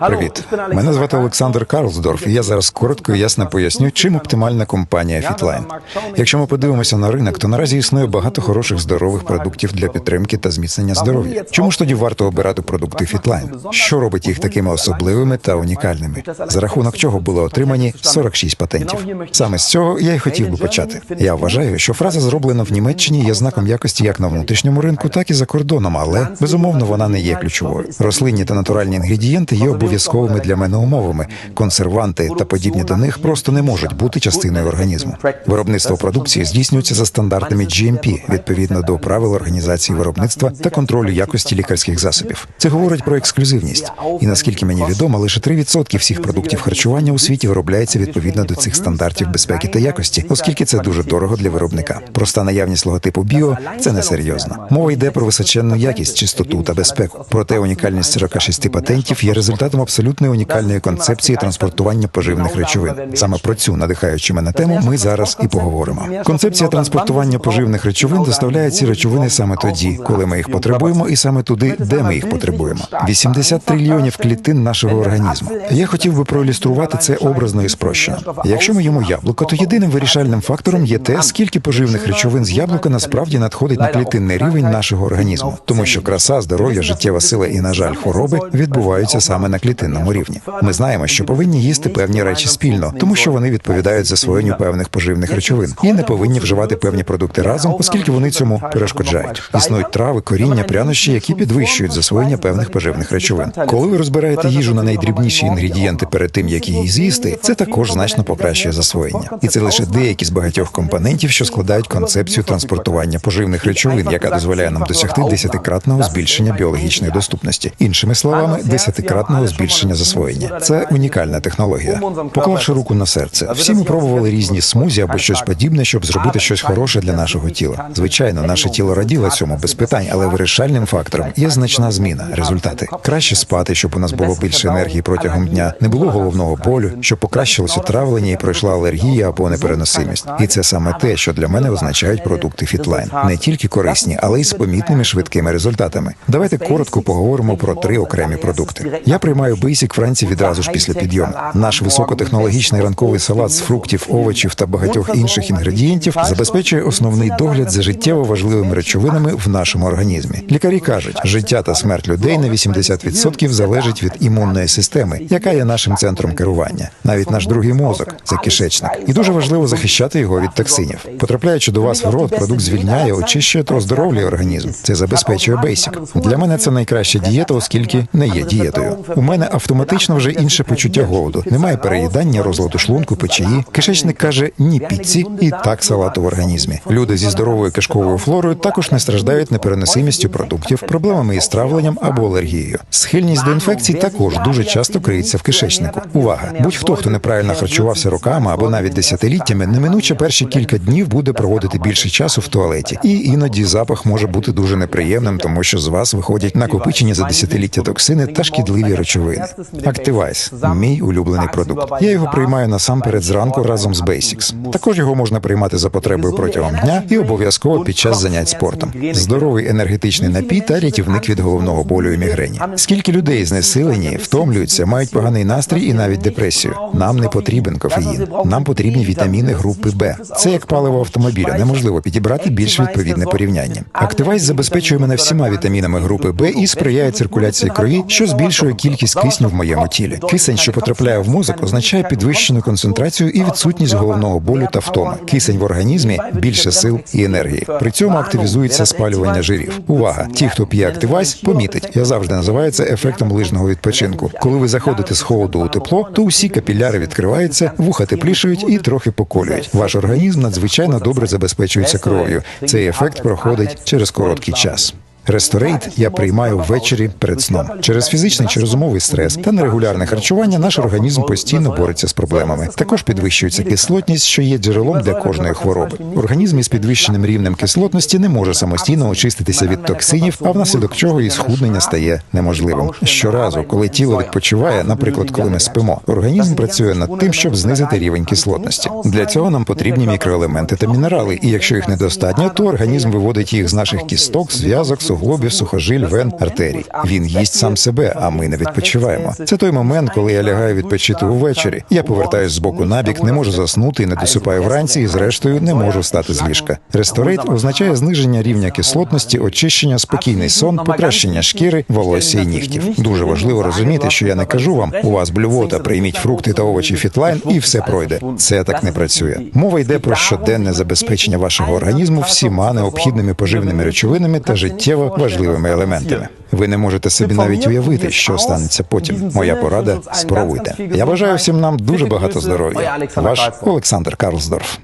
Привіт, мене звати Олександр Карлсдорф, і я зараз коротко і ясно поясню, чим оптимальна компанія Fitline. Якщо ми подивимося на ринок, то наразі існує багато хороших здорових продуктів для підтримки та зміцнення здоров'я. Чому ж тоді варто обирати продукти Fitline? Що робить їх такими особливими та унікальними? За рахунок чого були отримані 46 патентів. Саме з цього я й хотів би почати. Я вважаю, що фраза зроблена в Німеччині є знаком якості як на внутрішньому ринку, так і за кордоном, але безумовно вона не є ключовою. Рослинні та натуральні інгредієнти є обов'язковими для мене умовами. Консерванти та подібні до них просто не можуть бути частиною організму. Виробництво продукції здійснюється за стандартами GMP, відповідно до правил організації виробництва та контролю якості лікарських засобів. Це говорить про ексклюзивність. І наскільки мені відомо, лише 3% всіх продуктів харчування у світі виробляється відповідно до цих стандартів безпеки та якості, оскільки це дуже дорого для виробника. Проста наявність логотипу біо це несерйозно. Мова йде про височенну якість, чистоту та безпеку. Проте унікальність 46 патентів є результатом абсолютної унікальної концепції транспортування поживних речовин. Саме про цю надихаючи мене тему, ми зараз і поговоримо. Концепція транспортування поживних речовин доставляє ці речовини саме тоді, коли ми їх потребуємо, і саме туди, де ми їх потребуємо. 80 трильйонів клітин нашого організму. Я хотів би проілюструвати це образно і спрощено. Якщо ми їмо яблуко, то єдиним вирішальним фактором є те, скільки поживних речовин з яблука насправді надходить на клітинний рівень нашого організму, тому що краса, здоров'я, життєва сила і, на жаль, хвороби відбуваються саме на клітинному рівні. Ми знаємо, що повинні їсти певні речі спільно, тому що вони відповідають засвоєнню певних поживних речовин і не повинні вживати певні продукти разом, оскільки вони цьому перешкоджають. Існують трави, коріння, прянощі, які підвищують засвоєння певних поживних речовин. Коли ви розбираєте їжу на найдрібніші інгредієнти перед тим, як її з'їсти, це також значно покращує засвоєння. І це лише деякі з багатьох компонентів, що складають концепцію транспортування поживних речовин, яка дозволяє нам досягти десятикратного збільшення біологічної доступності. Іншими словами, десятикратного збільшення засвоєння. Це унікальна технологія. Поклавши руку на серце, всі ми пробували різні смузі або щось подібне, щоб зробити щось хороше для нашого тіла. Звичайно, наше тіло раділо цьому без питань, але вирішальним фактором є значна зміна. Результати краще спати, щоб у нас було більше енергії протягом дня, не було головного болю, щоб покращилося травлення і пройшла алергія або непереносимість. І це саме те, що для мене означають продукти Фітлайн. не тільки корисні, але й з помітними швидкими результатами. Давайте коротко поговоримо про три окремі продукти. Я приймаю Basic вранці відразу ж після підйому. Наш високотехнологічний ранковий салат з фруктів, овочів та багатьох інших інгредієнтів забезпечує основний догляд за життєво важливими речовинами в нашому організмі. Лікарі кажуть, життя та смерть людей на 80% залежить від імунної системи, яка є нашим центром керування. Навіть наш другий мозок це кишечник, і дуже важливо захищати його від токсинів. Потрапляючи до вас в рот, продукт звільняє, очищує та оздоровлює організм. Це забезпечує Basic. Для мене це найкраща дієта, оскільки не є дієтою. У мене автоматично вже інше почуття голоду. Немає переїдання, розладу шлунку, печії. Кишечник каже ні піці і так салату в організмі. Люди зі здоровою кишковою флорою також не страждають непереносимістю продуктів, проблемами із травленням або алергією. Схильність до інфекцій також дуже часто криється в кишечнику. Увага! Будь-хто, хто неправильно харчувався роками або навіть десятиліттями, неминуче перші кілька днів буде проводити більше часу в туалеті, і іноді запах може бути дуже неприємним, тому що з вас виходять накопичені за десятиліття токсини та шкідливі речовини. Активайс мій улюблений продукт. Я його приймаю насамперед зранку разом з Basics. Також його можна приймати за потребою протягом дня і обов'язково під час занять спортом. Здоровий енергетичний напій та рятівник від головного болю і мігрені. Скільки людей знесилені, втомлюються, мають поганий настрій і навіть депресію. Нам не потрібен кофеїн. Нам потрібні вітаміни групи Б. Це як паливо автомобіля. Неможливо підібрати більш відповідне порівняння. Активайс забезпечує мене всіма вітамінами групи Б і сприяє циркуляції крові, що збільшує кількість кисню в моєму тілі. Кисень, що потрапляє в мозок, означає підвищену концентрацію і відсутність головного болю та втоми. Кисень в організмі більше сил і енергії. При цьому активізується спалювання жирів. Увага! Ті, хто п'є активайс, помітить. Я завжди називаю це ефектом лижного відпочинку. Коли ви заходите з холоду у тепло, то усі капіляри відкриваються, вуха теплішають і трохи поколюють. Ваш організм надзвичайно добре забезпечується кров'ю. Цей ефект проходить через короткий час. Ресторейт я приймаю ввечері перед сном. Через фізичний чи розумовий стрес та нерегулярне харчування наш організм постійно бореться з проблемами. Також підвищується кислотність, що є джерелом для кожної хвороби. Організм із підвищеним рівнем кислотності не може самостійно очиститися від токсинів, а внаслідок чого і схуднення стає неможливим. Щоразу, коли тіло відпочиває, наприклад, коли ми спимо, організм працює над тим, щоб знизити рівень кислотності. Для цього нам потрібні мікроелементи та мінерали, і якщо їх недостатньо, то організм виводить їх з наших кісток, зв'язок, суглобів, сухожиль, вен, артерій. Він їсть сам себе, а ми не відпочиваємо. Це той момент, коли я лягаю відпочити увечері. Я повертаюсь з боку на бік, не можу заснути і не досипаю вранці, і зрештою не можу встати з ліжка. Ресторейт означає зниження рівня кислотності, очищення, спокійний сон, покращення шкіри, волосся і нігтів. Дуже важливо розуміти, що я не кажу вам, у вас блювота, прийміть фрукти та овочі фітлайн, і все пройде. Це так не працює. Мова йде про щоденне забезпечення вашого організму всіма необхідними поживними речовинами та життєво важливими елементами. Ви не можете собі навіть уявити, що станеться потім. Моя порада спробуйте. Я бажаю всім нам дуже багато здоров'я. Ваш Олександр Карлсдорф.